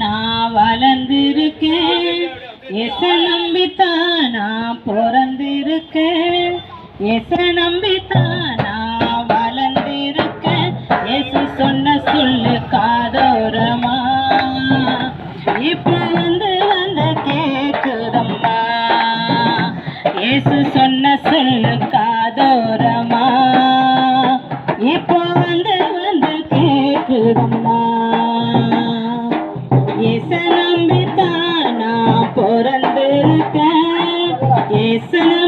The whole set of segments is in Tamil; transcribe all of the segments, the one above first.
நான் வளர்ந்திருக்கேன். எச நம்பித்தான் நான் பிறந்திருக்கேன். எச நம்பித்தான் நான் வளர்ந்திருக்கேன். எசு சொன்ன சொல்லு காதோரமா. இப்போ வந்து வந்து கேக்குதம்மா. இயேசு சொன்ன சொல்லு காதோரமா. இப்போ வந்து வந்து கேட்குதம்மா listen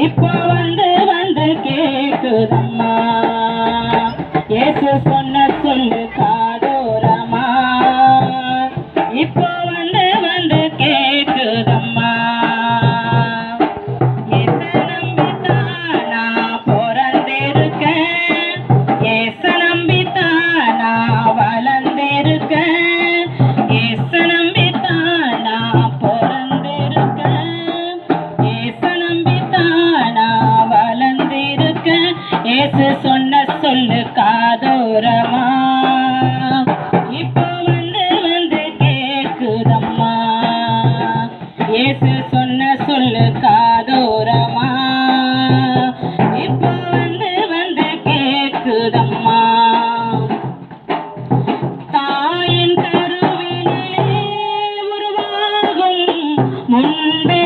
இப்போ வந்து வந்து கேட்குதம்மா ஏசு சொன்ன சொல்லு காதோரமா? இப்போ வந்து வந்து கேக்குதம்மா. ஏசு சொன்ன சொல்லு காதோரமா? இப்போ வந்து வந்து கேக்குதம்மா. தாயின் கருவிலே உருவாகும் முன்பே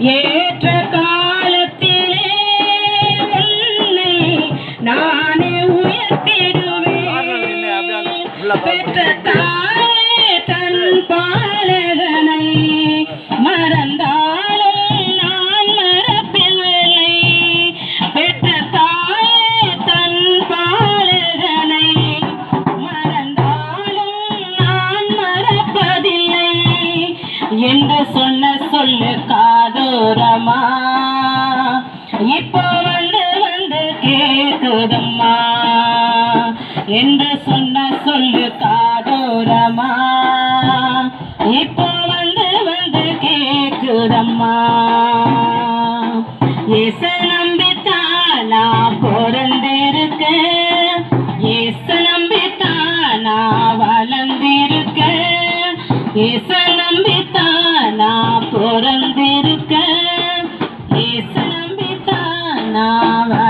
Yeah. இப்போ வந்து வந்து கேட்குதம்மா என்று சொன்ன சொல்லு காதோரமா. இப்போ வந்து வந்து கேட்குதம்மா இயேசு நம்பித்தான் நான் பிறந்திருக்கேன் இயேசு நம்பித்தான் நான் வளர்ந்திருக்கேன் இயேசு நம்பித்தான் நான் பிறந்திருக்கேன் Now